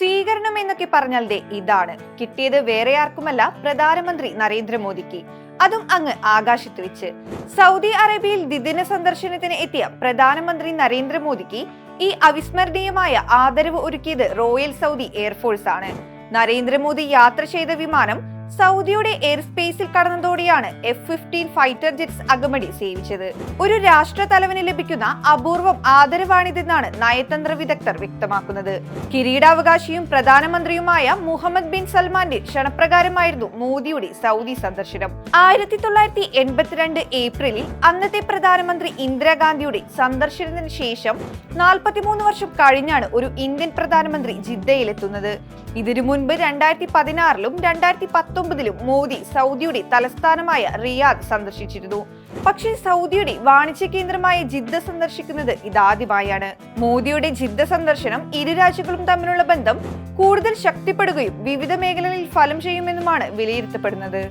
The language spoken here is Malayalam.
സ്വീകരണം എന്നൊക്കെ പറഞ്ഞാൽ ദേ ഇതാണ്. കിട്ടിയത് വേറെ ആർക്കുമല്ല പ്രധാനമന്ത്രി നരേന്ദ്രമോദിക്ക്. അതും അങ്ങ് ആകാശത്ത് വെച്ച്. സൗദി അറേബ്യയിൽ ദ്വിദിന സന്ദർശനത്തിന് എത്തിയ പ്രധാനമന്ത്രി നരേന്ദ്രമോദിക്ക് ഈ അവിസ്മരണീയമായ ആദരവ് ഒരുക്കിയത് റോയൽ സൗദി എയർഫോഴ്സ് ആണ് നരേന്ദ്രമോദി യാത്ര ചെയ്ത വിമാനം സൗദിയുടെ എയർ സ്പേസിൽ കടന്നതോടെയാണ് എഫ് ഫിഫ്റ്റീൻ ഫൈറ്റർ ജെറ്റ്സ് അകമടി സേവിച്ചത്. ഒരു രാഷ്ട്ര തലവന് ലഭിക്കുന്ന അപൂർവം ആദരവാണിതെന്നാണ് നയതന്ത്ര വിദഗ്ധർ വ്യക്തമാക്കുന്നത്. കിരീടാവകാശിയും പ്രധാനമന്ത്രിയുമായ മുഹമ്മദ് ബിൻ സൽമാന്റെ ക്ഷണപ്രകാരമായിരുന്നു മോദിയുടെ സൗദി സന്ദർശനം. ആയിരത്തി തൊള്ളായിരത്തി എൺപത്തിരണ്ട് ഏപ്രിലിൽ അന്നത്തെ പ്രധാനമന്ത്രി ഇന്ദിരാഗാന്ധിയുടെ സന്ദർശനത്തിന് ശേഷം നാൽപ്പത്തിമൂന്ന് വർഷം കഴിഞ്ഞാണ് ഒരു ഇന്ത്യൻ പ്രധാനമന്ത്രി ജിദ്ദയിലെത്തുന്നത്. ഇതിനു മുൻപ് രണ്ടായിരത്തി പതിനാറിലും രണ്ടായിരത്തി പത്തൊമ്പതിലും മോദി സൗദിയുടെ തലസ്ഥാനമായ റിയാദ് സന്ദർശിച്ചിരുന്നു. പക്ഷേ സൗദിയുടെ വാണിജ്യ കേന്ദ്രമായ ജിദ്ദ സന്ദർശിക്കുന്നത് ഇതാദ്യമായാണ്. മോദിയുടെ ജിദ്ദ സന്ദർശനം ഇരു രാജ്യങ്ങളും തമ്മിലുള്ള ബന്ധം കൂടുതൽ ശക്തിപ്പെടുകയും വിവിധ മേഖലകളിൽ ഫലം ചെയ്യുമെന്നുമാണ് വിലയിരുത്തപ്പെടുന്നത്.